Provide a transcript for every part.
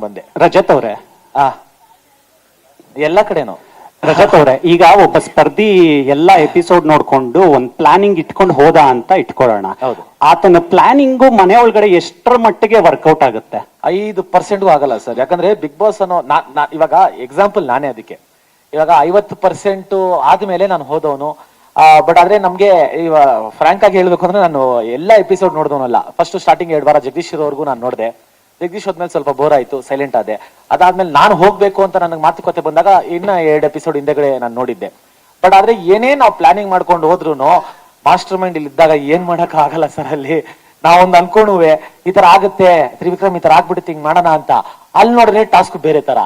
ಬಂದೆ. ರಜತ್ ಅವ್ರೆ. ಆ ಎಲ್ಲ ಕಡೆನು. ರಜತ್ ಅವ್ರೆ ಈಗ ಒಬ್ಬ ಸ್ಪರ್ಧಿ ಎಲ್ಲಾ ಎಪಿಸೋಡ್ ನೋಡ್ಕೊಂಡು ಒಂದ್ ಪ್ಲಾನಿಂಗ್ ಇಟ್ಕೊಂಡು ಹೋದ ಅಂತ ಇಟ್ಕೊಳ್ಳೋಣ. ಹೌದು. ಆತನ ಪ್ಲಾನಿಂಗು ಮನೆ ಒಳಗಡೆ ಎಷ್ಟರ ಮಟ್ಟಿಗೆ ವರ್ಕೌಟ್ ಆಗುತ್ತೆ? ಐದು ಪರ್ಸೆಂಟ್ಗೂ ಆಗಲ್ಲ ಸರ್. ಯಾಕಂದ್ರೆ ಬಿಗ್ ಬಾಸ್ ಅನ್ನೋ ನಾ ನಾ- ಇವಾಗ ಎಕ್ಸಾಂಪಲ್ ನಾನೇ ಅದಕ್ಕೆ. ಇವಾಗ ಐವತ್ತು ಪರ್ಸೆಂಟ್ ಆದ್ಮೇಲೆ ನಾನು ಹೋದವನು. ಬಟ್ ಆದ್ರೆ ನಮ್ಗೆ ಇವಾಗ ಫ್ರಾಂಕ್ ಆಗಿ ಹೇಳ್ಬೇಕು ಅಂದ್ರೆ ನಾನು ಎಲ್ಲ ಎಪಿಸೋಡ್ ನೋಡಿದವನಲ್ಲ. ಫಸ್ಟ್ ಸ್ಟಾರ್ಟಿಂಗ್ ಎರಡು ವಾರ ಜಗದೀಶ್ ಅವ್ರಿಗೂ ನಾನು ನೋಡಿದೆ. ಜಗದೀಶ್ ಹೋದ್ಮೇಲೆ ಸ್ವಲ್ಪ ಬೋರ್ ಆಯ್ತು ಸೈಲೆಂಟ್ ಆದೆ. ಅದಾದ್ಮೇಲೆ ನಾನು ಹೋಗ್ಬೇಕು ಅಂತ ನನಗೆ ಮಾತುಕತೆ ಬಂದಾಗ ಇನ್ನ ಎರಡು ಎಪಿಸೋಡ್ ಹಿಂದೆಗಡೆ ನಾನು ನೋಡಿದ್ದೆ. ಬಟ್ ಆದ್ರೆ ಏನೇ ನಾವು ಪ್ಲಾನಿಂಗ್ ಮಾಡ್ಕೊಂಡು ಹೋದ್ರು ಮಾಸ್ಟರ್ ಮೈಂಡ್ ಇಲ್ಲಿ ಇದ್ದಾಗ ಏನ್ ಮಾಡಕ್ ಆಗಲ್ಲ ಸರ್ ಅಲ್ಲಿ. ನಾವೊಂದು ಅನ್ಕೊಂಡುವೆ ಈ ತರ ಆಗುತ್ತೆ, ತ್ರಿವಿಕ್ರಮ್ ಈ ತರ ಆಗ್ಬಿಡುತ್ತೆ, ಹಿಂಗ್ ಮಾಡೋಣ ಅಂತ. ಅಲ್ಲಿ ನೋಡಿದ್ರೆ ಟಾಸ್ಕ್ ಬೇರೆ ತರ.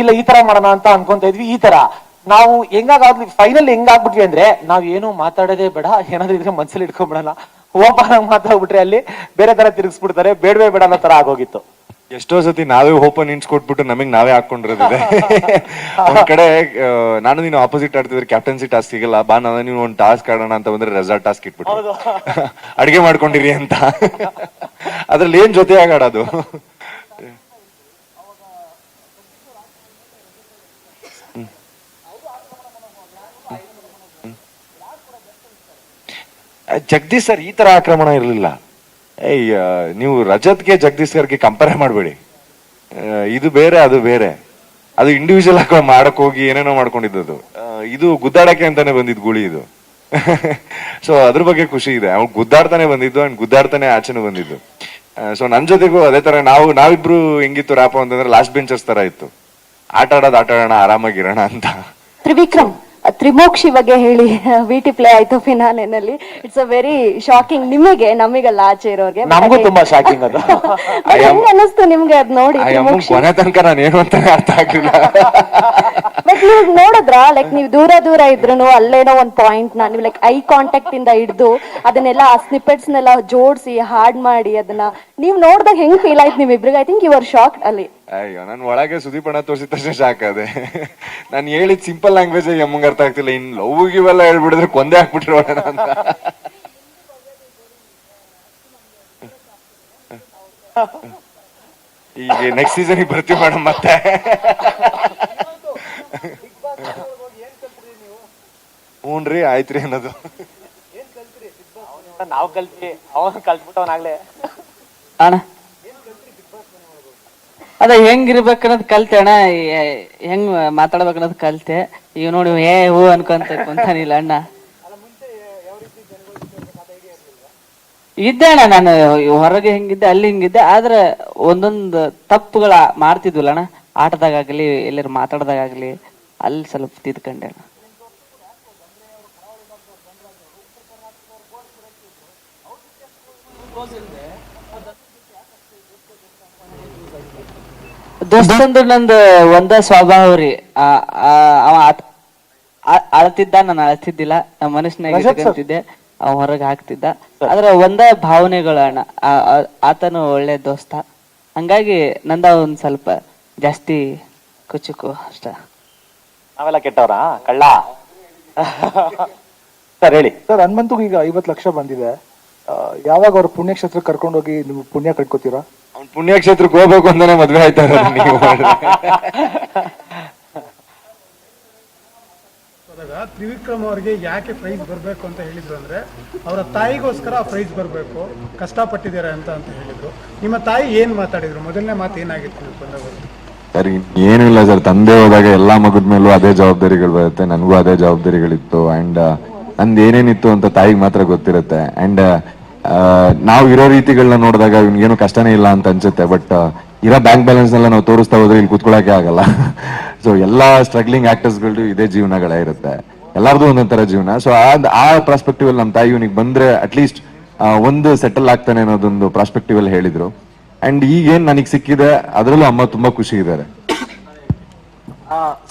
ಇಲ್ಲ, ಈ ತರ ಮಾಡೋಣ ಅಂತ ಅನ್ಕೊಂತ ಇದ್ವಿ, ಈ ತರ. ನಾವು ಹೆಂಗಾಗ್ಲಿ ಫೈನಲ್ ಹೆಂಗಾಗ್ಬಿಟ್ವಿ ಅಂದ್ರೆ ನಾವ್ ಏನು ಮಾತಾಡೋದೇ ಬೇಡ, ಏನಾದ್ರು ಇದ್ರೆ ಮನ್ಸಲ್ಲಿ ಇಟ್ಕೊಂಡ್ಬಿಡೋಣ ಓಪನ್ ಮಾತಾಡ್ಬಿಟ್ರೆ ಅಲ್ಲಿ ಬೇರೆ ತರ ತಿರುಗಿಸ್ಬಿಡ್ತಾರೆ, ಬೇಡವೇ ಬೇಡ ಅನ್ನೋ ತರ ಆಗೋಗಿತ್ತು. ಎಷ್ಟೋ ಸತಿ ನಾವೇ ಓಪನ್ ಇನ್ಸ್ ಕೊಟ್ಬಿಟ್ಟು ನಮಗೆ ನಾವೇ ಹಾಕೊಂಡಿರೋದಿದೆ ಒಂದ್ ಕಡೆ ನಾನು ನೀನು ಆಪೋಸಿಟ್ ಆಡ್ತಿದ್ರೆ ಕ್ಯಾಪ್ಟನ್ಸಿ ಟಾಸ್ಕ್ ಸಿಗಲ್ಲ ಬಾ ನಾನು ನೀವು ಒಂದು ಟಾಸ್ಕ್ ಆಡೋಣ ಅಂತ ಬಂದ್ರೆ ರೆಸಾರ್ಟ್ ಟಾಸ್ಕ್ ಇಟ್ಬಿಟ್ಟು. ಅಡಿಗೆ ಮಾಡ್ಕೊಂಡಿರಿ ಅಂತ. ಅದ್ರಲ್ಲಿ ಏನ್ ಜೊತೆಯಾಗಿ ಆಡೋದು? ಜಗದೀಶ್ ಸರ್ ಈ ತರ ಆಕ್ರಮಣ ಇರಲಿಲ್ಲ. ಏಯ್ ನೀವು ರಜತ್ಗೆ ಜಗದೀಶ್ ಸರ್ಗೆ ಕಂಪೇರ್ ಮಾಡಬೇಡಿ ಇದು ಬೇರೆ, ಅದು ಬೇರೆ. ಅದು ಇಂಡಿವಿಜುವಲ್ ಆಗಿ ಮಾಡಕ್ ಹೋಗಿ ಏನೇನೋ ಮಾಡ್ಕೊಂಡಿದ್ದು ಇದು ಗುದ್ದಾಡಕ್ಕೆ ಅಂತಾನೆ ಬಂದಿದ್ದು ಗುಳಿ ಇದು. ಸೊ ಅದ್ರ ಬಗ್ಗೆ ಖುಷಿ ಇದೆ. ಅವ್ನು ಗುದ್ದಾಡ್ತಾನೆ ಬಂದಿದ್ದು ಅಂಡ್ ಗುದ್ದಾಡ್ತಾನೆ ಆಚೆನೂ ಬಂದಿದ್ದು. ಸೊ ನನ್ ಜೊತೆಗೂ ಅದೇ ತರ ನಾವು, ನಾವಿಬ್ರು ಹೆಂಗಿತ್ತು ರಾಪ ಅಂತಂದ್ರೆ ಲಾಸ್ಟ್ ಬೆಂಚರ್ಸ್ ತರ ಇತ್ತು. ಆಟ ಆಡೋದು ಆಟ ಆಡೋಣ ಆರಾಮಾಗಿರೋಣ ಅಂತ. ತ್ರಿವಿಕ್ರಮ್. ತ್ರಿಮೋಕ್ಷಿ ಬಗ್ಗೆ ಹೇಳಿ ವಿಟಿ ಪ್ಲೇ ಆಯ್ತು ಫಿನಾಲೆನಲ್ಲಿ ಇಟ್ಸ್ ಅ ವೆರಿ ಶಾಕಿಂಗ್ ನಿಮಗೆ ನಮಗಲ್ಲ ಆಚೆ ಇರೋರ್ಗೆ. ನಮಗೂ ತುಂಬಾ ಶಾಕಿಂಗ್ ಅದು. ಹೆಂಗ್ ಅನ್ನಿಸ್ತು ನಿಮ್ಗೆ ಅದ್ ನೋಡಿ ತ್ರಿಮೋಕ್ಷಿ. ಕೊನೆ ತನಕ ನಾನು ಏನು ಅಂತ ಅರ್ಥ ಆಗ್ಲಿಲ್ಲ. ಬಟ್ ನೀವ್ ನೋಡಿದ್ರ ಲೈಕ್ ನೀವು ದೂರ ದೂರ ಇದ್ರು ಅಲ್ಲೇನೋ ಒಂದ್ ಪಾಯಿಂಟ್ನ ನೀವು ಲೈಕ್ ಐ ಕಾಂಟ್ಯಾಕ್ಟ್ ಇಂದ ಹಿಡಿದು ಅದನ್ನೆಲ್ಲ ಆ ಸ್ನಿಪೆಟ್ಸ್ ನೆಲ್ಲ ಜೋಡಿಸಿ ಹಾಡ್ ಮಾಡಿ ಅದನ್ನ ನೀವ್ ನೋಡಿದಾಗ ಹೆಂಗ್ ಫೀಲ್ ಆಯ್ತು ನಿಮ್ ಇಬ್ರಿಗೆ I think you are shock ಅಲ್ಲಿ. ಅಯ್ಯೋ ನಾನು ಒಳಗೆ ಸುದೀಪಣ್ಣ ತೋರಿಸಿದ ತಕ್ಷಣ ಶಾಕ್ ಅದೇ. ನಾನು ಹೇಳಿದ್ ಸಿಂಪಲ್ ಲ್ಯಾಂಗ್ವೇಜ್ ಎಮ್ಮಂಗ್ ಅರ್ಥ ಆಗ್ತಿಲ್ಲ. ಇನ್ ಲವ್ ಇವೆಲ್ಲ ಹೇಳ್ಬಿಡಿದ್ರೆ ಕೊಂದೆ ಹಾಕ್ಬಿಟ್ರೋಣ ಅಂತ. ಈಗ ನೆಕ್ಸ್ಟ್ ಸೀಸನ್ ಬರ್ತೀವಿ ಮೇಡಮ್ ಮತ್ತೆ. ಹ್ಞೂನ್ರಿ ಆಯ್ತ್ರಿ ಅನ್ನೋದು. ನಾವು ಕಲ್ತ್ವಿ ಅವನ್ ಕಲ್ತ್ಬಿಟ್ಟವನಾಗ್ಲೇ. ಅಣ್ಣ. ಅದ ಹೆಂಗಿರ್ಬೇಕು ಅನ್ನೋದು ಕಲ್ತೆ ಅಣ್ಣ ಹೆಂಗ್ ಮಾತಾಡ್ಬೇಕು ಅನ್ನೋದು ಕಲ್ತೆ. ಈಗ ನೋಡಿ ಏ, ಹೂ ಅನ್ಕೊಂತ, ಕುಂತಾನಿಲ್ಲ ಅಣ್ಣ. ಇದ್ದೆ ಅಣ್ಣ ನಾನು, ಹೊರಗೆ ಹೆಂಗಿದ್ದೆ, ಅಲ್ಲಿ ಹಿಂಗಿದ್ದೆ, ಆದ್ರೆ ಒಂದೊಂದು ತಪ್ಪುಗಳ ಮಾಡ್ತಿದ್ವಲ್ಲ ಅಣ್ಣ. ಆಟದಾಗಲಿ ಎಲ್ಲರೂ ಮಾತಾಡ್ದಾಗಲಿ ಅಲ್ಲಿ ಸ್ವಲ್ಪ ತಿದ್ಕಂಡೆ ಅಣ್ಣ. ದೋಸ್ತಂದು ನಂದು ಒಂದ ಸ್ವಭಾವ ರೀ. ಆ, ಆ, ಅವ ಅಳತಿದ್ದ ನಾನು ಅಳತಿದ್ದಿಲ್ಲ ನಮ್ಮ ಮನಸ್ಸಿನಾಗ ಇಟ್ಕೊಂತಿದ್ದೆ ಅವ ಹೊರಗೆ ಹಾಕ್ತಿದ್ದ. ಆದ್ರ ಒಂದ ಭಾವನೆಗಳು ಅಣ್ಣ. ಆತನು ಒಳ್ಳೆ ದೋಸ್ತ. ಹಂಗಾಗಿ ನಂದ ಒಂದ್ ಸ್ವಲ್ಪ ಜಾಸ್ತಿ ಕುಚುಕು ಅಷ್ಟ. ನಾವೆಲ್ಲ ಕೆಟ್ಟವ್ರ? ಕಳ್ಳ? ಸರ್ ಹೇಳಿ. ಸರ್ ಹನ್ಮಂತು ಈಗ ಐವತ್ತು ಲಕ್ಷ ಬಂದಿದೆ. ಯಾವಾಗ ಅವ್ರ ಪುಣ್ಯಕ್ಷೇತ್ರಕ್ಕೆ ಕರ್ಕೊಂಡೋಗಿ ನೀವು ಪುಣ್ಯ ಕಟ್ಕೋತೀರಾ? ಅವ್ನ್ ಪುಣ್ಯಕ್ಷೇತ್ರಕ್ಕೆ ಹೋಗ್ಬೇಕು ಅಂತಾನೆ ಮದ್ವೆ ಆಯ್ತಾ ಇರೋದು ನೀವು ತ್ರಿವಿಕ್ರಮ್ ಅವರಿಗೆ ಯಾಕೆ ಪ್ರೈಸ್ ಬರಬೇಕು ಅಂತ ಹೇಳಿದ್ರು ಅಂದ್ರೆ ಅವರ ತಾಯಿಗೋಸ್ಕರ ಆ ಪ್ರೈಸ್ ಬರಬೇಕು ಕಷ್ಟಪಟ್ಟಿದ್ದಾರೆ ಅಂತ ಅಂತ ಹೇಳಿದ್ರು. ನಿಮ್ಮ ತಾಯಿ ಏನ್ ಮಾತಾಡಿದ್ರು? ಮೊದಲನೇ ಮಾತು ಏನಾಗಿತ್ತು ಬಂದಾಗ? ಸರ್ ಏನೂ ಇಲ್ಲ ಸರ್ ತಂದೆ ಹೋದಾಗ ಎಲ್ಲಾ ಮಗದ ಮೇಲೂ ಅದೇ ಜವಾಬ್ದಾರಿಗಳು ಬರುತ್ತೆ ನನಗೂ ಅದೇ ಜವಾಬ್ದಾರಿಗಳಿತ್ತು ಅಂಡ್ ನಂದು ಏನೇನಿತ್ತು ಅಂತ ತಾಯಿಗೆ ಮಾತ್ರ ಗೊತ್ತಿರುತ್ತೆ ಅಂಡ್ ನಾವು ಇರೋ ರೀತಿಗಳನ್ನ ನೋಡಿದಾಗ ಇವ್ನಿಗೇನು ಕಷ್ಟನೇ ಇಲ್ಲ ಅಂತ ಅನ್ಸುತ್ತೆ ಬಟ್ ಇರೋ ಬ್ಯಾಂಕ್ ಬ್ಯಾಲೆನ್ಸ್ ಎಲ್ಲ ನಾವು ತೋರಿಸ್ತಾ ಹೋದ್ರೆ ಇಲ್ಲಿ ಕುತ್ಕೊಳಕ್ಕೆ ಆಗಲ್ಲ. ಸೊ ಎಲ್ಲಾ ಸ್ಟ್ರಗ್ಲಿಂಗ್ ಆಕ್ಟರ್ಸ್ಗಳು ಇದೇ ಜೀವನಗಳೇ ಇರುತ್ತೆ. ಎಲ್ಲಾರ್ದು ಒಂದೊಂದರ ತರ ಜೀವನ. ಸೊ ಆ ಪ್ರಾಸ್ಪೆಕ್ಟಿವ್ ಅಲ್ಲಿ ನಮ್ಮ ತಾಯಿ ಇವನಿಗೆ ಬಂದ್ರೆ ಅಟ್ಲೀಸ್ಟ್ ಒಂದು ಸೆಟಲ್ ಆಗ್ತಾನೆ ಅನ್ನೋದೊಂದು ಪ್ರಾಸ್ಪೆಕ್ಟಿವ್ ಅಲ್ಲಿ ಹೇಳಿದ್ರು. ಅಂಡ್ ಈಗೇನ್ ನನಗೆ ಸಿಕ್ಕಿದೆ, ಅದರಲ್ಲೂ ಅಮ್ಮ ತುಂಬಾ ಖುಷಿ ಇದ್ದಾರೆ.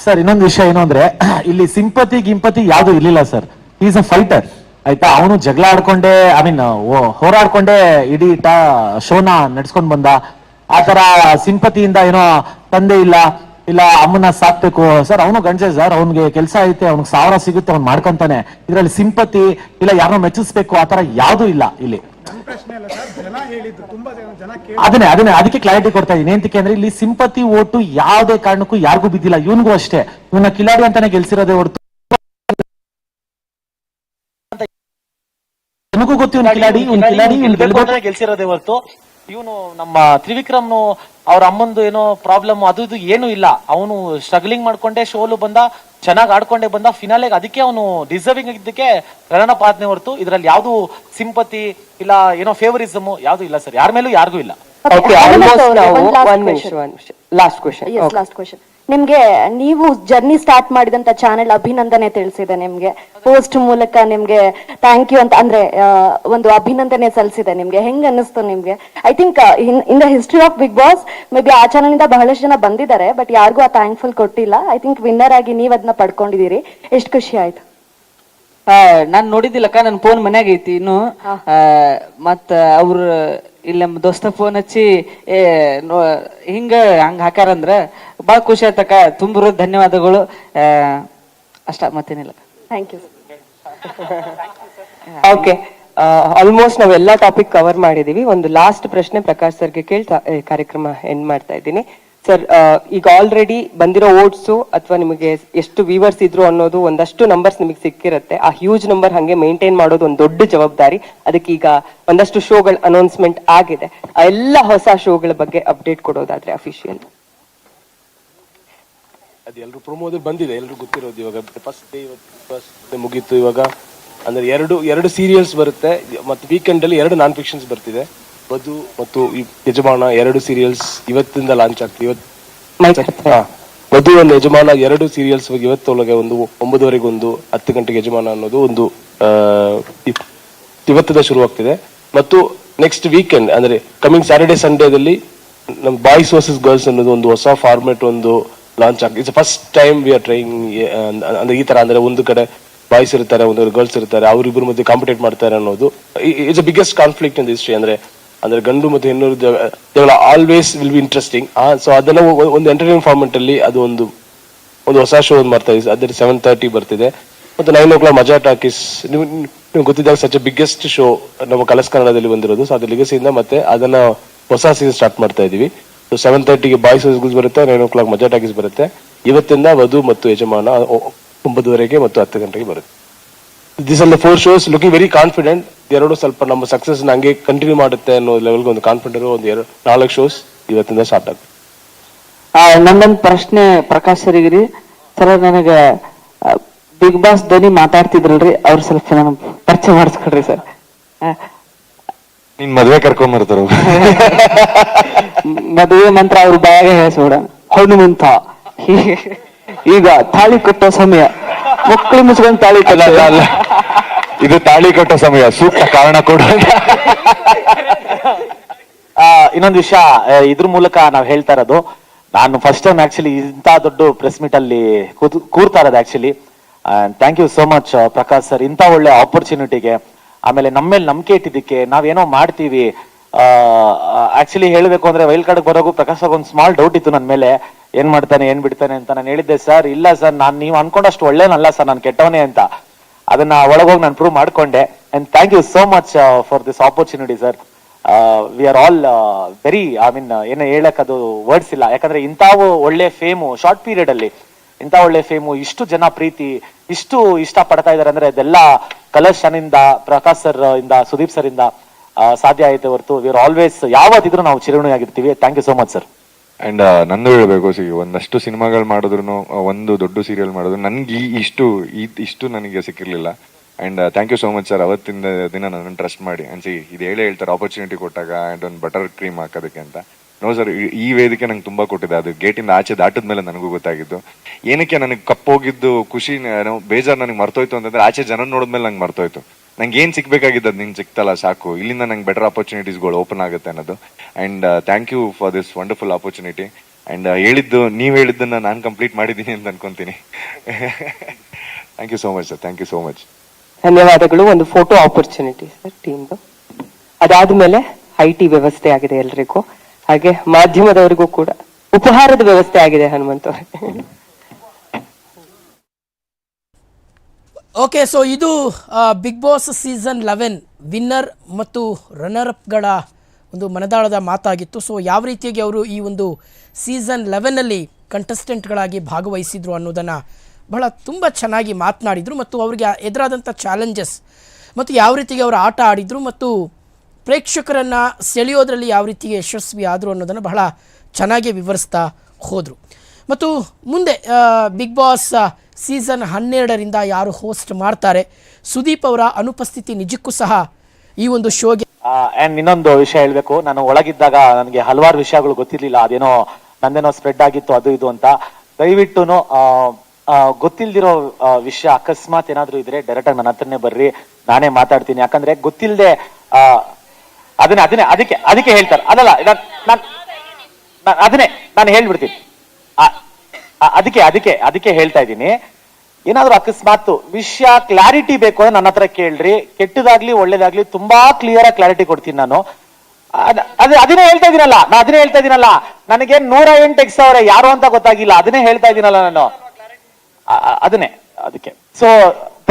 ಸರ್, ಇನ್ನೊಂದು ವಿಷಯ ಏನು ಅಂದ್ರೆ, ಇಲ್ಲಿ ಸಿಂಪತಿ ಗಿಂಪತಿ ಯಾವ್ದು ಇರ್ಲಿಲ್ಲ, ಸರ್. ಈಸ್ ಅ ಫೈಟರ್ ಆಯ್ತಾ? ಅವನು ಜಗಳ ಆಡ್ಕೊಂಡೆ ಐ ಮೀನ್ ಹೋರಾಡ್ಕೊಂಡೆ ಇಡೀ ಟ ಶೋನ ನಡ್ಸ್ಕೊಂಡ್ ಬಂದ. ಆ ತರ ಸಿಂಪತಿಯಿಂದ ಏನೋ ತಂದೆ ಇಲ್ಲ ಇಲ್ಲ ಅಮ್ಮನ ಸಾಕ್ಬೇಕು. ಸರ್, ಅವನು ಗಂಡ ಸರ್, ಅವ್ನಿಗೆ ಕೆಲಸ ಐತೆ, ಅವ್ನಿಗೆ ಸಾವಿರ ಸಿಗುತ್ತೆ, ಅವ್ನು ಮಾಡ್ಕೊಂತಾನೆ. ಇದ್ರಲ್ಲಿ ಸಿಂಪತಿ ಇಲ್ಲ ಯಾರನ್ನೋ ಮೆಚ್ಚಿಸ್ಬೇಕು, ಆ ತರ ಯಾವ್ದು ಇಲ್ಲ ಇಲ್ಲಿ. ಅದನ್ನೇ ಅದನ್ನೇ, ಅದಕ್ಕೆ ಕ್ಲಾರಿಟಿ ಕೊಡ್ತಾ ಇದ್ದೀನಿ ಏನಂತಕ್ಕೆ ಅಂದ್ರೆ ಇಲ್ಲಿ ಸಿಂಪತಿ, ಓಟು ಯಾವುದೇ ಕಾರಣಕ್ಕೂ ಯಾರಿಗೂ ಬಿದ್ದಿಲ್ಲ. ಇವನ್ಗೂ ಅಷ್ಟೇ. ಇವನ್ನ ಕಿಲಾಡಿ ಅಂತಾನೆ ಗೆಲ್ಸಿರೋದೇ ಹೊರತು ನನಗೂ ಗೊತ್ತು ಇವ್ನು ಕಿಲಾಡಿ ಇವ್ನು ಕಿಲಾಡಿ ಇವ್ನು ಗೆಲ್ಬೇಕು ಗೆಲ್ಸಿರೋದೇ ಹೊರತು. ಇವನು ನಮ್ಮ ತ್ರಿವಿಕ್ರಮ್ನು ಅವ್ರ ಅಮ್ಮಂದು ಏನೋ ಪ್ರಾಬ್ಲಮ್ ಅದು ಇದು ಏನು ಇಲ್ಲ. ಅವನು ಸ್ಟ್ರಗ್ಲಿಂಗ್ ಮಾಡ್ಕೊಂಡೆ ಶೋಲು ಬಂದ ಚೆನ್ನಾಗಿ ಆಡ್ಕೊಂಡೆ ಬಂದ ಫಿನಾಲೆಗೆ ಅದಕ್ಕೆ ಅವನು ಡಿಸರ್ವಿಂಗ್ ಇದ್ದಕ್ಕೆ ರನ್ನಪ್ ಪಾದನೆ ಹೊರತು. ಇದ್ರಲ್ಲಿ ಯಾವುದು ಸಿಂಪತಿ ಇಲ್ಲ ಏನೋ ಫೇವರಿಸಮ್ ಯಾವ್ದು ಇಲ್ಲ ಸರ್. ಯಾರ ಮೇಲೂ ಯಾರಿಗೂ ಇಲ್ಲ. Okay, ಕ್ವಶನ್ almost ಅವ್ರೆ, now, one last one question. Last question. Yes Okay. Last question ನಿಮ್ಗೆ ನೀವು ಜರ್ನಿ ಸ್ಟಾರ್ಟ್ ಮಾಡಿದಂತ ಚಾನೆಲ್ ಅಭಿನಂದನೆ ತಿಳಿಸಿದೆ ನಿಮ್ಗೆ. ಪೋಸ್ಟ್ ಮೂಲಕ ನಿಮ್ಗೆ ಥ್ಯಾಂಕ್ ಯು ಅಂತ ಅಂದ್ರೆ ಒಂದು ಅಭಿನಂದನೆ ಸಲ್ಲಿಸಿದೆ ನಿಮ್ಗೆ. ಹೆಂಗ್ ಅನ್ನಿಸ್ತು ನಿಮ್ಗೆ? I think in the history of Bigg Boss maybe ಆ ಚಾನಲ್ ಇಂದ ಬಹಳಷ್ಟು ಜನ ಬಂದಿದ್ದಾರೆ ಬಟ್ ಯಾರಿಗೂ ಆ ಥ್ಯಾಂಕ್ಫುಲ್ ಕೊಟ್ಟಿಲ್ಲ. ಐ ಥಿಂಕ್ ವಿನ್ನರ್ ಆಗಿ ನೀವ್ ಅದನ್ನ ಪಡ್ಕೊಂಡಿದೀರಿ. ಎಷ್ಟು ಖುಷಿ ಆಯ್ತು. ನಾನು ನಾನ್ ನೋಡಿದ್ದಿಲ್ಲಕ್ಕ ನನ್ನ ಫೋನ್ ಮನ್ಯಾಗ ಐತಿ ಇನ್ನು. ಮತ್ತ ಅವ್ರ ಇಲ್ಲಿ ನಮ್ಮ ದೋಸ್ತ ಫೋನ್ ಹಚ್ಚಿ ಏ ನೋ- ಹಿಂಗ ಹಂಗ ಹಾಕಾರಂದ್ರ ಬಾಳ ಖುಷಿ ಆಯ್ತಕ್ಕ ತುಂಬ ಧನ್ಯವಾದಗಳು. ಆ, ಅಷ್ಟ ಮತ್ತೇನಿಲ್ಲ. ಥ್ಯಾಂಕ್ ಯು ಓಕೆ ಆಲ್ಮೋಸ್ಟ್ ನಾವೆಲ್ಲ ಟಾಪಿಕ್ ಕವರ್ ಮಾಡಿದೀವಿ. ಒಂದು ಲಾಸ್ಟ್ ಪ್ರಶ್ನೆ ಪ್ರಕಾಶ್ ಸರ್ಗೆ ಕೇಳ್ತಾ ಕಾರ್ಯಕ್ರಮ ಎಂಡ್ ಮಾಡ್ತಾ ಇದ್ದೀನಿ. ಸರ್ ಈಗ ಆಲ್ರೆಡಿ ಬಂದಿರೋ ಓಟ್ಸು ಅಥವಾ ನಿಮಗೆ ಎಷ್ಟು ವ್ಯೂವರ್ಸ್ ಇದ್ರು ಅನ್ನೋದು ಒಂದಷ್ಟು ನಂಬರ್ಸ್ ನಿಮಗೆ ಸಿಕ್ಕಿರುತ್ತೆ. ಆ ಹ್ಯೂಜ್ ನಂಬರ್ ಹಂಗೆ ಮೇಂಟೈನ್ ಮಾಡೋದು ಒಂದು ದೊಡ್ಡ ಜವಾಬ್ದಾರಿ. ಅದಕ್ಕೆ ಈಗ ಒಂದಷ್ಟು ಶೋಗಳ ಅನೌನ್ಸ್ಮೆಂಟ್ ಆಗಿದೆ. ಆ ಎಲ್ಲ ಹೊಸ ಶೋಗಳ ಬಗ್ಗೆ ಅಪ್ಡೇಟ್ ಕೊಡೋದಾದ್ರೆ ಅಫಿಷಿಯಲ್ ಎಲ್ಲರೂ ಪ್ರೊಮೋದಲ್ಲಿ ಬಂದಿದೆ. ಎಲ್ಲರೂ ಗೊತ್ತಿರೋದು ಇವಾಗ. ಫಸ್ಟ್ ಡೇ ಫಸ್ಟ್ ಮುಗೀತು ಇವಾಗ. ಅಂದ್ರೆ ಎರಡು ಎರಡು ಸೀರಿಯಲ್ಸ್ ಬರುತ್ತೆ. ಮತ್ತೆ ವೀಕೆಂಡ್ ಅಲ್ಲಿ ಎರಡು ನಾನ್ ಫಿಕ್ಷನ್ಸ್ ಬರ್ತಿದೆ. ವಧು ಮತ್ತು ಯಜಮಾನ ಎರಡು ಸೀರಿಯಲ್ಸ್ ಇವತ್ತಿಂದ ಲಾಂಚ್ ಆಗ್ತಿವತ್ತು ಇವತ್ತು. ವಧು ಒಂದು ಯಜಮಾನ ಎರಡು ಸೀರಿಯಲ್ಸ್ ಇವತ್ತೊಳಗೆ ಒಂದು ಒಂಬತ್ತುವರೆಗೆ ಒಂದು ಹತ್ತು ಗಂಟೆಗೆ ಯಜಮಾನ ಅನ್ನೋದು ಒಂದು ಆ, ಶುರು ಇವತ್ತಿಂದ ಶುರುವಾಗ್ತಿದೆ ಮತ್ತು ನೆಕ್ಸ್ಟ್ ವೀಕೆಂಡ್ ಅಂದ್ರೆ ಕಮಿಂಗ್ ಸ್ಯಾಟರ್ಡೆ ಸಂಡೇದಲ್ಲಿ ನಮ್ಮ ಬಾಯ್ಸ್ ವರ್ಸಸ್ ಗರ್ಲ್ಸ್ ಅನ್ನೋದು ಒಂದು ಹೊಸ ಫಾರ್ಮೆಟ್ ಒಂದು ಲಾಂಚ್ ಆಗ್ತದೆ. It's first time we are trying ಅಂದ್ರೆ ಈ ತರ ಅಂದ್ರೆ ಒಂದು ಕಡೆ ಬಾಯ್ಸ್ ಇರ್ತಾರೆ ಒಂದು ಗರ್ಲ್ಸ್ ಇರ್ತಾರೆ ಅವ್ರಿಬ್ರು ಮಧ್ಯೆ ಕಾಂಪಿಟೇಟ್ ಮಾಡ್ತಾರೆ ಅನ್ನೋದು. It's biggest conflict in history ಅಂದ್ರೆ ಅಂದ್ರೆ ಗಂಡು ಮತ್ತು ಹೆಣ್ಣು always will be interesting so ಅದನ್ನ ಒಂದು ಎಂಟರ್ಟೈನ್ ಫಾರ್ಮೆಟ್ ಅಲ್ಲಿ ಅದು ಒಂದು ಒಂದು ಹೊಸ ಶೋ ಒಂದು ಮಾಡ್ತಾ ಇದೆ ಅದ್ರ ಸೆವೆನ್ ತರ್ಟಿ ಬರ್ತಿದೆ. ಮತ್ತು ನೈನ್ ಓ ಕ್ಲಾಕ್ ಮಜಾ ಟಾಕೀಸ್. ನೀವು ಗೊತ್ತಿದ್ದಾಗ ಸಚ್ ಬಿಗ್ಗೆಸ್ಟ್ ಶೋ ನಮ್ಮ ಕಲಸ್ ಕನ್ನಡದಲ್ಲಿ ಬಂದಿರೋದು. ಸೊ ಅದ್ರ ಲಿಗಸಿಯಿಂದ ಮತ್ತೆ ಅದನ್ನ ಹೊಸ ಸೀಸನ್ ಸ್ಟಾರ್ಟ್ ಮಾಡ್ತಾ ಇದೀವಿ ಸೊ ಸೆವೆನ್ ತರ್ಟಿಗೆ ಬಾಯ್ಸ್ ಗುಜ್ ಬರುತ್ತೆ ನೈನ್ ಓ ಕ್ಲಾಕ್ ಮಜಾ ಟಾಕೀಸ್ ಬರುತ್ತೆ. ಇವತ್ತಿಂದ ವಧು ಮತ್ತು ಯಜಮಾನ, ಒಂಬತ್ತುವರೆಗೆ ಮತ್ತು ಹತ್ತು ಗಂಟೆಗೆ ಬರುತ್ತೆ. This are the four shows looking very confident ಎರಡು ಸ್ವಲ್ಪ ನಮ್ಮ ಸಕ್ಸಸ್ ಹಂಗೆ ಕಂಟಿನ್ಯೂ ಮಾಡುತ್ತೆ ಅನ್ನೋ ಲೆವೆಲ್ಗೆ ಒಂದು ಕಾನ್ಫಿಡೆಂಟ್ ಒಂದು ಎರಡು ನಾಲ್ಕು ಶೋಸ್ ಇವತ್ತಿಂದ ಸ್ಟಾರ್ಟ್ ಆಗುತ್ತೆ. ಆ, ನಂದೊಂದ್ ಪ್ರಶ್ನೆ ಪ್ರಕಾಶ್ ಸರಿಗಿರಿ ಸರ್ ನನಗೆ ಬಿಗ್ ಬಾಸ್ ಧ್ವನಿ ಮಾತಾಡ್ತಿದ್ರಲ್ರಿ ಅವ್ರ ಸ್ವಲ್ಪ ನಾನು ಪರಿಚಯ ಮಾಡಿಸ್ಕೊಡ್ರಿ ಸರ್. ನಿನ್ ಮದ್ವೆ ಕರ್ಕೊಂಡ್ ಬರ್ತಾರ? ಮದುವೆ ಮಂತ್ರ ಅವ್ರ ಬಾಯಾಗ ಹೇಳಿಸ್ಬಿಡ ಹನುಮಂತ. ಈಗ ತಾಳಿ ಕಟ್ಟೋ ಸಮಯ. ಮಕ್ಕಳು ಮುಸ್ಕೊಂಡು ತಾಳಿ ಅಲ್ಲ ಅಲ್ಲ ಅಲ್ಲ. ಇದು ತಾಳಿ ಕಟ್ಟೋ ಸಮಯ. ಸೂಕ್ತ ಕಾರಣ ಕೊಡು ಆ, ಇನ್ನೊಂದು ವಿಷಯ ಇದ್ರ ಮೂಲಕ ನಾವ್ ಹೇಳ್ತಾ ಇರೋದು ನಾನು ಫಸ್ಟ್ ಟೈಮ್ ಆಕ್ಚುಲಿ ಇಂತ ದೊಡ್ಡ ಪ್ರೆಸ್ ಮೀಟ್ ಅಲ್ಲಿ ಕೂತು- ಕೂರ್ತಾ ಇರೋದು actually thank you so much Prakash sir ಇಂಥ ಒಳ್ಳೆ ಆಪರ್ಚುನಿಟಿಗೆ ಆಮೇಲೆ ನಮ್ಮ ಮೇಲೆ ನಂಬಿಕೆ ಇಟ್ಟಿದ್ದಕ್ಕೆ ನಾವೇನೋ ಮಾಡ್ತೀವಿ. ಆಕ್ಚುಲಿ ಹೇಳಬೇಕು ಅಂದ್ರೆ ವೈಲ್ಡ್ ಕಾರ್ಡ್ ಬರೋಗೂ ಪ್ರಕಾಶ್ ಒಂದು ಸ್ಮಾಲ್ ಡೌಟ್ ಇತ್ತು ನನ್ನ ಮೇಲೆ. ಏನ್ ಮಾಡ್ತಾನೆ, ಏನ್ ಬಿಡ್ತಾನೆ ಅಂತ ನಾನು ಹೇಳಿದ್ದೆ, ಸರ್, ಇಲ್ಲ ಸರ್, ನಾನ್ ನೀವು ಅನ್ಕೊಂಡಷ್ಟು ಒಳ್ಳೇನಲ್ಲ ಸರ್, ನಾನು ಕೆಟ್ಟವನೇ ಅಂತ. ಅದನ್ನ ಒಳಗೋಗಿ ನಾನು ಪ್ರೂವ್ ಮಾಡ್ಕೊಂಡೆ. And thank you so much for this opportunity sir we are all very I mean ಏನು ಹೇಳಕ್ ಅದು ವರ್ಡ್ಸ್ ಇಲ್ಲ. ಯಾಕಂದ್ರೆ ಇಂಥವು ಒಳ್ಳೆ ಫೇಮು ಶಾರ್ಟ್ ಪೀರಿಯಡ್ ಅಲ್ಲಿ, ಇಂಥ ಒಳ್ಳೆ ಫೇಮು ಇಷ್ಟು ಜನ ಪ್ರೀತಿ, ಇಷ್ಟು ಇಷ್ಟ ಪಡ್ತಾ ಇದಾರೆ ಅಂದ್ರೆ ಅದೆಲ್ಲ ಕಲರ್ಸ್ ಇಂದ ಪ್ರಕಾಶ್ ಸರ್ ಇಂದ, ಸುದೀಪ್ ಸರ್ ಇಂದ ಸಾಧ್ಯ ಆಯ್ತು ಹೊರತು ವಿರ್ ಆಲ್ವೇಸ್ ಯಾವತ್ತಿದ್ರು ನಾವು ಚಿರಣಿ ಆಗಿರ್ತೀವಿ thank you so much sir and ನಂದು ಹೇಳ್ಬೇಕು, ಸಿ, ಒಂದಷ್ಟು ಸಿನಿಮಾಗಳು ಮಾಡಿದ್ರು ಒಂದು ದೊಡ್ಡ ಸೀರಿಯಲ್ ಮಾಡಿದ್ರು. ನನ್ಗೆ ಈ ಇಷ್ಟು, ಈ- ಇಷ್ಟು ನನಗೆ ಸಿಕ್ಕಿರ್ಲಿಲ್ಲ. And thank you so much sir ಅವತ್ತಿಂದ ದಿನ ನನ್ನ ಟ್ರಸ್ಟ್ ಮಾಡಿ. ಅಂಡ್ ಸಿ, ಇದು ಹೇಳೇ ಹೇಳ್ತಾರೆ ಆಪರ್ಚುನಿಟಿ ಕೊಟ್ಟಾಗ ಆ್ಯಂಡ್ ಒಂದು ಬಟರ್ ಕ್ರೀಮ್ ಹಾಕೋದಕ್ಕೆ ಅಂತ. ನೋ ಸರ್ ಈ ವೇದಿಕೆ ನಂಗೆ ತುಂಬಾ ಕೊಟ್ಟಿದೆ. ಅದು ಗೇಟಿಂದ ಆಚೆ ದಾಟದ ಮೇಲೆ ನನಗೂ ಗೊತ್ತಾಗಿದ್ದು. ಏನಕ್ಕೆ ನನಗೆ ಕಪ್ಪೋಗಿದ್ದು, ಖುಷಿ ಬೇಜಾರು ನನಗೆ ಮರ್ತೋಯ್ತು ಅಂತಂದ್ರೆ ಆಚೆ ಜನ ನೋಡಿದ್ಮೇಲೆ ನಂಗೆ ಮರ್ತೋಯ್ತು. ನಂಗೆ ಏನ್ ಸಿಗ್ಬೇಕಾಗಿದ್ದು ಅದು ನಿಂಗೆ ಸಿಕ್ತಲ್ಲ ಸಾಕು. ಇಲ್ಲಿಂದ ನಂಗೆ ಬೆಟರ್ ಆಪರ್ಚುನಿಟೀಸ್ಗಳು ಓಪನ್ ಆಗುತ್ತೆ ಅನ್ನೋದು. And thank you for this wonderful opportunity and ಹೇಳಿದ್ದು, ನೀವು ಹೇಳಿದ್ದನ್ನ ನಾನು ಕಂಪ್ಲೀಟ್ ಮಾಡಿದ್ದೀನಿ ಅಂತ ಅನ್ಕೊಂತೀನಿ. Thank you so much sir thank you so much ಧನ್ಯವಾದಗಳು. ಒಂದು ಫೋಟೋ ಆಪರ್ಚುನಿಟಿ ಸರ್ ಟೀಮ್ದು ಅದಾದ್ಮೇಲೆ ಐ ಟಿ ವ್ಯವಸ್ಥೆ ಆಗಿದೆ ಎಲ್ರಿಗೂ. ಹಾಗೆ ಮಾಧ್ಯಮದವರಿಗೂ ಕೂಡ ಉಪಹಾರದ ವ್ಯವಸ್ಥೆ ಆಗಿದೆ ಹನುಮಂತ ಓಕೆ ಸೊ ಇದು big boss season eleven winner ಮತ್ತು ರನ್ನರ್ ಅಪ್ಗಳ ಒಂದು ಮನದಾಳದ ಮಾತಾಗಿತ್ತು. ಸೊ ಯಾವ ರೀತಿಯಾಗಿ ಅವರು ಈ ಒಂದು ಸೀಸನ್ ಲೆವೆನಲ್ಲಿ ಕಂಟೆಸ್ಟೆಂಟ್ಗಳಾಗಿ ಭಾಗವಹಿಸಿದ್ರು ಅನ್ನೋದನ್ನು ಬಹಳ ತುಂಬ ಚೆನ್ನಾಗಿ ಮಾತನಾಡಿದರು ಮತ್ತು ಅವರಿಗೆ ಎದುರಾದಂಥ ಚಾಲೆಂಜಸ್ ಮತ್ತು ಯಾವ ರೀತಿಗೆ ಅವರು ಆಟ ಆಡಿದರು ಮತ್ತು ಪ್ರೇಕ್ಷಕರನ್ನು ಸೆಳೆಯೋದ್ರಲ್ಲಿ ಯಾವ ರೀತಿಗೆ ಯಶಸ್ವಿ ಆದರು ಅನ್ನೋದನ್ನು ಬಹಳ ಚೆನ್ನಾಗಿ ವಿವರಿಸ್ತಾ ಹೋದರು. ಮತ್ತು ಮುಂದೆ ಬಿಗ್ ಬಾಸ್ ಸೀಸನ್ ಹನ್ನೆರಡರಿಂದ ಯಾರು ಹೋಸ್ಟ್ ಮಾಡ್ತಾರೆ? ಸುದೀಪ್ ಅವರ ಅನುಪಸ್ಥಿತಿ ನಿಜಕ್ಕೂ ಸಹ ಈ ಒಂದು ಶೋಗೆ ಇನ್ನೊಂದು ವಿಷಯ ಹೇಳ್ಬೇಕು. ನಾನು ಒಳಗಿದ್ದಾಗ ನನಗೆ ಹಲವಾರು ವಿಷಯಗಳು ಗೊತ್ತಿರ್ಲಿಲ್ಲ. ಅದೇನೋ ನಂದೇನೋ ಸ್ಪ್ರೆಡ್ ಆಗಿತ್ತು, ಅದು ಇದು ಅಂತ. ದಯವಿಟ್ಟು ಗೊತ್ತಿಲ್ದಿರೋ ವಿಷಯ ಅಕಸ್ಮಾತ್ ಏನಾದ್ರೂ ಇದ್ರೆ ಡೈರೆಕ್ಟ್ ಆಗಿ ನನ್ನ ಹತ್ರನೇ ಬರ್ರಿ. ನಾನೇ ಮಾತಾಡ್ತೀನಿ. ಯಾಕಂದ್ರೆ ಗೊತ್ತಿಲ್ಲದೆ ಅದನ್ನೇ ಅದನ್ನೇ, ಅದಕ್ಕೆ ಅದಕ್ಕೆ ಹೇಳ್ತಾರೆ. ಅದಲ್ಲ ನಾನ್- ನಾನ್ ನಾನ್, ಅದನ್ನೇ, ನಾನು ಹೇಳ್ಬಿಡ್ತೀನಿ. ಅದಕ್ಕೆ ಅದಕ್ಕೆ ಅದಕ್ಕೆ ಹೇಳ್ತಾ ಇದ್ದೀನಿ. ಏನಾದ್ರೂ ಅಕಸ್ಮಾತ್ ವಿಷಯ ಕ್ಲಾರಿಟಿ ಬೇಕು ಅಂದ್ರೆ ನನ್ನ ಹತ್ರ ಕೇಳ್ರಿ. ಕೆಟ್ಟದಾಗ್ಲಿ, ಒಳ್ಳೇದಾಗ್ಲಿ ತುಂಬಾ ಕ್ಲಿಯರ್ ಆಗಿ ಕ್ಲಾರಿಟಿ ಕೊಡ್ತೀನಿ ನಾನು. ಅದ್- ಅದ್, ಅದನ್ನೇ ಹೇಳ್ತಾ ಇದೀನಲ್ಲ. ನಾ ಅದನ್ನೇ ಹೇಳ್ತಾ ಇದೀನಲ್ಲ. ನನಗೆ ನೂರ ಎಂಟು ಎಕ್ಸ್ ಅವ್ರೆ ಯಾರು ಅಂತ ಗೊತ್ತಾಗಿಲ್ಲ. ಅದನ್ನೇ ಹೇಳ್ತಾ ಇದೀನಲ್ಲ ನಾನು. ಅದನ್ನೇ, ಅದಕ್ಕೆ. ಸೊ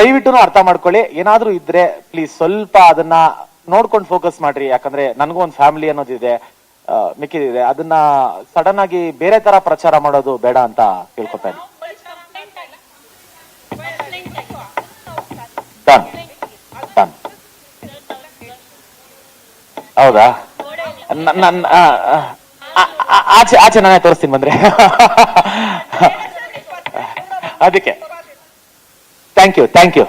ದಯವಿಟ್ಟು ಅರ್ಥ ಮಾಡ್ಕೊಳ್ಳಿ. ಏನಾದ್ರೂ ಇದ್ರೆ ಪ್ಲೀಸ್ ಸ್ವಲ್ಪ ಅದನ್ನ ನೋಡ್ಕೊಂಡು ಫೋಕಸ್ ಮಾಡ್ರಿ. ಯಾಕಂದ್ರೆ ನನಗೂ ಒಂದು ಫ್ಯಾಮಿಲಿ ಅನ್ನೋದಿದೆ. ಆ, ಮಿಕ್ಕಿದಿದೆ. ಅದನ್ನ ಸಡನ್ ಆಗಿ ಬೇರೆ ತರ ಪ್ರಚಾರ ಮಾಡೋದು ಬೇಡ ಅಂತ ಕೇಳ್ಕೊತಾ ಇದ್ದೀನಿ. ಡನ್ ಡನ್ ಹೌದಾ? ನನ್ನ ಆಚೆ ಆಚೆ ನಾನೇ ತೋರಿಸ್ತೀನಿ ಬಂದ್ರೆ. ಅದಕ್ಕೆ. Thank you thank you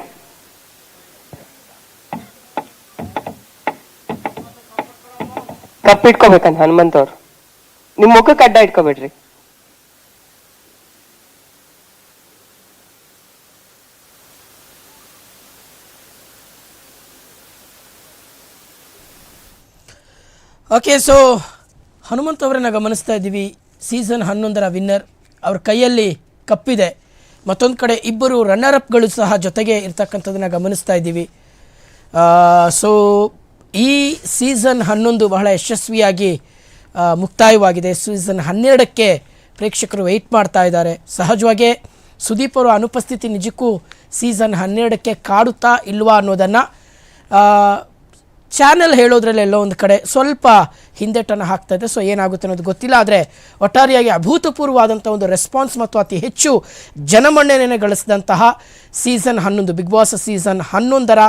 cup ಇಟ್ಕೋಬೇಕಂತ Hanumanth ಅವ್ರು ನಿಮ್ ಮುಖಕ್ಕೆ ಅಡ್ಡ ಇಟ್ಕೋಬೇಡ್ರಿ. ಓಕೆ ಸೊ ಹನುಮಂತ್ ಅವರನ್ನ ಗಮನಿಸ್ತಾ ಇದ್ದೀವಿ. ಸೀಸನ್ ಹನ್ನೊಂದರ ವಿನ್ನರ್ ಅವ್ರ ಕೈಯಲ್ಲಿ ಕಪ್ಪಿದೆ. ಮತ್ತೊಂದು ಕಡೆ ಇಬ್ಬರು ರನ್ನರ್ ಅಪ್ಗಳು ಸಹ ಜೊತೆಗೆ ಇರ್ತಕ್ಕಂಥದ್ದನ್ನು ಗಮನಿಸ್ತಾ ಇದ್ದೀವಿ. ಸೊ ಈ ಸೀಸನ್ ಹನ್ನೊಂದು ಬಹಳ ಯಶಸ್ವಿಯಾಗಿ ಮುಕ್ತಾಯವಾಗಿದೆ. ಸೀಸನ್ ಹನ್ನೆರಡಕ್ಕೆ ಪ್ರೇಕ್ಷಕರು ವೆಯ್ಟ್ ಮಾಡ್ತಾ ಇದ್ದಾರೆ. ಸಹಜವಾಗಿ ಸುದೀಪ್ ಅವರ ಅನುಪಸ್ಥಿತಿ ನಿಜಕ್ಕೂ ಸೀಸನ್ ಹನ್ನೆರಡಕ್ಕೆ ಕಾಡುತ್ತಾ ಇಲ್ವಾ ಅನ್ನೋದನ್ನು ಚಾನೆಲ್ ಹೇಳೋದ್ರಲ್ಲಿ ಎಲ್ಲೋ ಒಂದು ಕಡೆ ಸ್ವಲ್ಪ ಹಿಂದೆಟನ್ನು ಹಾಕ್ತಾ ಇದೆ. ಸೊ ಏನಾಗುತ್ತೆ ಅನ್ನೋದು ಗೊತ್ತಿಲ್ಲ. ಆದರೆ ಒಟ್ಟಾರೆಯಾಗಿ ಅಭೂತಪೂರ್ವವಾದಂಥ ಒಂದು ರೆಸ್ಪಾನ್ಸ್ ಮತ್ತು ಅತಿ ಹೆಚ್ಚು ಜನಮನ್ನಣೆಯನ್ನು ಗಳಿಸಿದಂತಹ ಸೀಸನ್ ಹನ್ನೊಂದು ಬಿಗ್ ಬಾಸ್ ಸೀಸನ್ ಹನ್ನೊಂದರ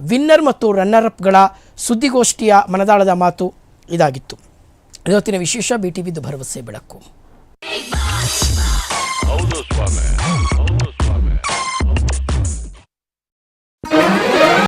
ವಿನ್ನರ್ ಮತ್ತು ರನ್ನರ್ ಅಪ್ಗಳ ಸುದ್ದಿಗೋಷ್ಠಿಯ ಮನದಾಳದ ಮಾತು ಇದಾಗಿತ್ತು. ಇವತ್ತಿನ ವಿಶೇಷ ಬಿ ಟಿ ವಿದು ಭರವಸೆ ಬೆಳಕು